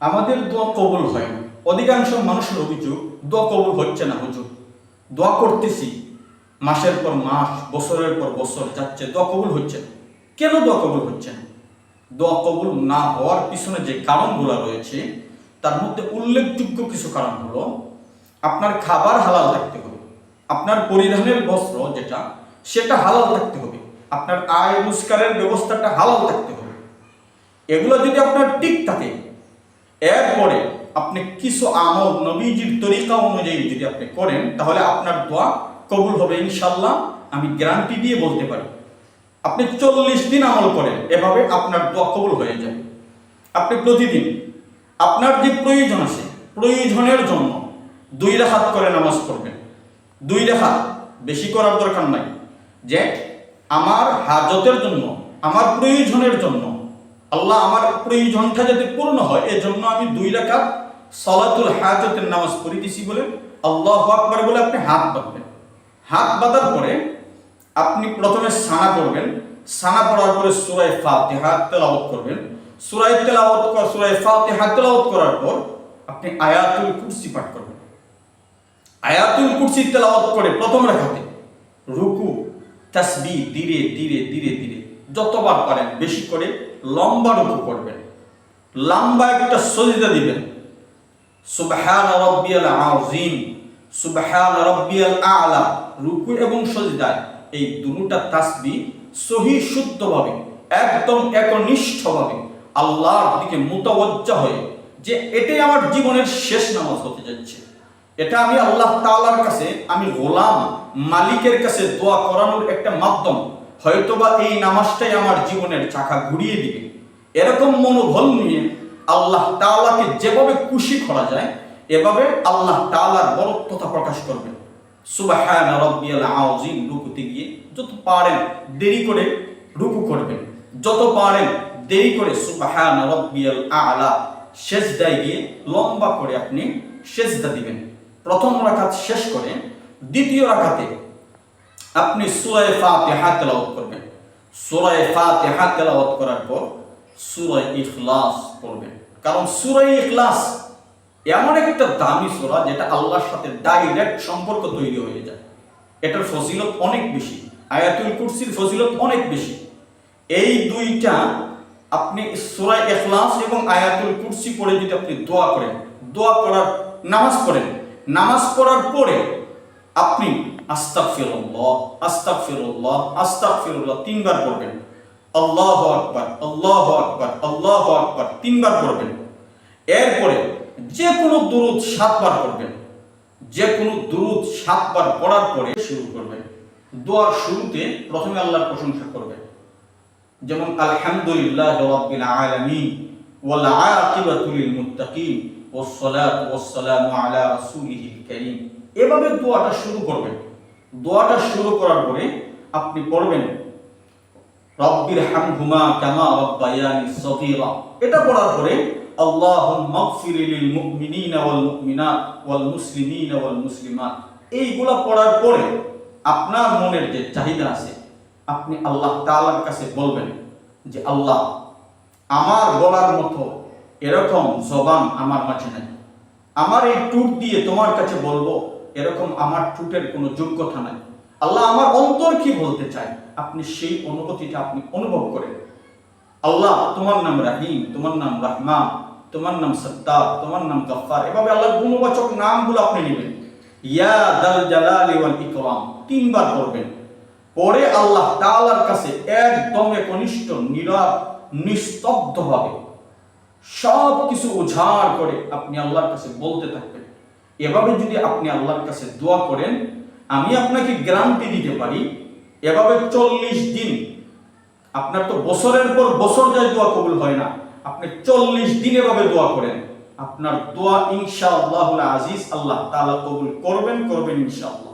আমাদের দোয়া কবুল হয়। অধিকাংশ মানুষের অভিযোগ, দোয়া কবুল হচ্ছে না হুজুর। দোয়া করতেছি, মাসের পর মাস, বছরের পর বছর যাচ্ছে, দোয়া কবুল হচ্ছে না। কেন দোয়া কবুল হচ্ছে না? দোয়া কবুল না হওয়ার পিছনে যে কারণগুলো রয়েছে, তার মধ্যে উল্লেখযোগ্য কিছু কারণ হলো, আপনার খাবার হালাল থাকতে হবে। আপনার পরিধানের বস্ত্র যেটা, সেটা হালাল থাকতে হবে। আপনার আয় রোজগারের ব্যবস্থাটা হালাল থাকতে হবে। এগুলো যদি আপনার ঠিক থাকে এরপরে আপনি কিছু আমল নবীজির তরিকা অনুযায়ী যদি আপনি করেন, তাহলে আপনার দোয়া কবুল হবে ইনশাল্লাহ আমি গ্যারান্টি দিয়ে বলতে পারি। আপনি চল্লিশ দিন আমল করেন, এভাবে আপনার দোয়া কবুল হয়ে যাবে আপনি প্রতিদিন, আপনার যে প্রয়োজন আছে, প্রয়োজনের জন্য দুই রাখাত করে নামাজ পড়বেন। দুই রাখাত বেশি করার দরকার নাই। যে আমার হাজতের জন্য, আমার প্রয়োজনের জন্য আল্লাহ আমার প্রয়োজনটা যাতে পূর্ণ হয় এর জন্য আমি দুই রাকাত সলাতুল হাজতের নামাজ পড়িতেছি বলে আল্লাহ আকবার বলে আপনি হাত বাঁধবেন। হাত বাঁধার পরে আপনি প্রথমে সানা করবেন সানা পড়ার পরে সুরায় ফাতিহা তেলাওয়াত করবেন। সুরায় তেলাওয়াত কর, সুরায় ফাতিহা তেলাওয়াত করার পর আপনি আয়াতুল কুরসি পাঠ করবেন। আয়াতুল কুরসি তেলাওয়াত করে প্রথম রেখাতে রুকু তাসবি ধীরে ধীরে ধীরে ধীরে যতবার পারেন, বেশি করে লম্বা রুকু করবেন। লম্বা একটা সজিদা দিবেন। সুবহান রাব্বিয়াল আযীম, সুবহান রাব্বিয়াল আ'লা, রুকু এবং সজদায় এই দুটা তাসবি সহি শুদ্ধভাবে, একদম একনিষ্ঠভাবে আল্লাহর দিকে মুতাওয়াজ্জা হয়ে যে এটাই আমার জীবনের শেষ নামাজ হতে যাচ্ছে। এটা আমি আল্লাহ তাআলার কাছে, আমি গোলাম মালিকের কাছে দোয়া করানোর একটা মাধ্যম। হয়তোবা এই নামাজটাই আমার জীবনের চাকা ঘুরিয়ে দিবে। এরকম মনোবল নিয়ে আল্লাহ তাআলাকে যেভাবে খুশি করা যায়, এভাবে আল্লাহ তাআলার বরত্বতা প্রকাশ করবেন সুবহান রুকুতে গিয়ে যত পারেন দেরি করে রুকু করবেন। যত পারেন দেরি করে সুবহান রাব্বিয়াল আ'লা সেজদায় গিয়ে লম্বা করে আপনি সেজদা দিবেন। প্রথম রাকাত শেষ করে দ্বিতীয় রাকাতে আপনি সূরায়ে ফাতিহা তেলাওয়াত করবেন। সূরায়ে ফাতিহা তেলাওয়াত করার পর সূরায়ে ইখলাস পড়বেন। কারণ সূরায়ে ইখলাস এমন একটা দামি সূরা যেটা আল্লাহর সাথে ডাইরেক্ট সম্পর্ক তৈরি হয়ে যায়। এটার ফজিলত অনেক বেশি, আয়াতুল কুরসির ফজিলত অনেক বেশি। এই দুইটা আপনি সূরা ইখলাস এবং আয়াতুল কুরসি পড়ে যদি আপনি দোয়া করেন, দোয়া করার নামাজ পড়েন, নামাজ পড়ার পরে আপনি আস্তাগফিরুল্লাহ আস্তাগফিরুল্লাহ আস্তাগফিরুল্লাহ তিনবার পড়বেন। আল্লাহু আকবার আল্লাহু আকবার আল্লাহু আকবার তিনবার পড়বেন। এরপরে যে কোনো দুরুদ সাতবার পড়বেন। যে কোনো দুরুদ সাতবার পড়ার পরে শুরু করবেন। দোয়ার শুরুতে প্রথমে আল্লাহর প্রশংসা করবেন। যেমন, আলহামদুলিল্লাহ রাব্বিল আলামিন ওয়াল আকিবাতু লিল মুত্তাকিন ওয়াস সালামু আলা রাসূলিহিল কারীম। এভাবে দোয়াটা শুরু করবেন। দোয়াটা শুরু করার পরে আপনি পড়বেন, রব্বির হামহুমা কামা রব্বায়ানি সগীরা। এটা পড়ার পরে, আল্লাহুম্মা গফির লিল মুমিনিনা ওয়াল মুমিনাত ওয়াল মুসলিমিনা ওয়াল মুসলিমাত। এইগুলা পড়ার পরে আপনার মনের যে চাহিদা আছে, আপনি আল্লাহ তাআলার কাছে বলবেন যে, আল্লাহ, আমার বলার মতো এরকম জবান আমার মাঝে নাই। আমার এই টুট দিয়ে তোমার কাছে বলব এরকম আমার টুটের কোনো যোগ্যতা নাই। আল্লাহ আমার অন্তর কি বলতে চায়? আপনি সেই অনুভূতিটা আপনি অনুভব করেন। আল্লাহ তোমার নাম রাহিম, তোমার নাম রাহমান, তোমার নাম সত্তার তোমার নাম গফফার। এভাবে আল্লাহর গুণবাচক নামগুলো আপনি নেবেন। ইয়া দাল জালালি ওয়াল ইকরাম, তিনবার পড়বেন। পরে আল্লাহ তাআলার কাছে একদম একনিষ্ঠ নীরব নিস্তব্ধভাবে সব কিছু উজাড় করে আপনি আল্লাহর কাছে বলতে থাকবেন। এভাবে যদি আপনি আল্লাহর কাছে দোয়া করেন, আমি আপনাকে গ্যারান্টি দিতে পারি, এভাবে চল্লিশ দিন, আপনার তো বছরের পর বছর যায় দোয়া কবুল হয় না, আপনি চল্লিশ দিন এভাবে দোয়া করেন, আপনার দোয়া ইনশা আল্লাহ আজিজ আল্লাহ তাআলা কবুল করবেন করবেন ইনশাআল্লাহ।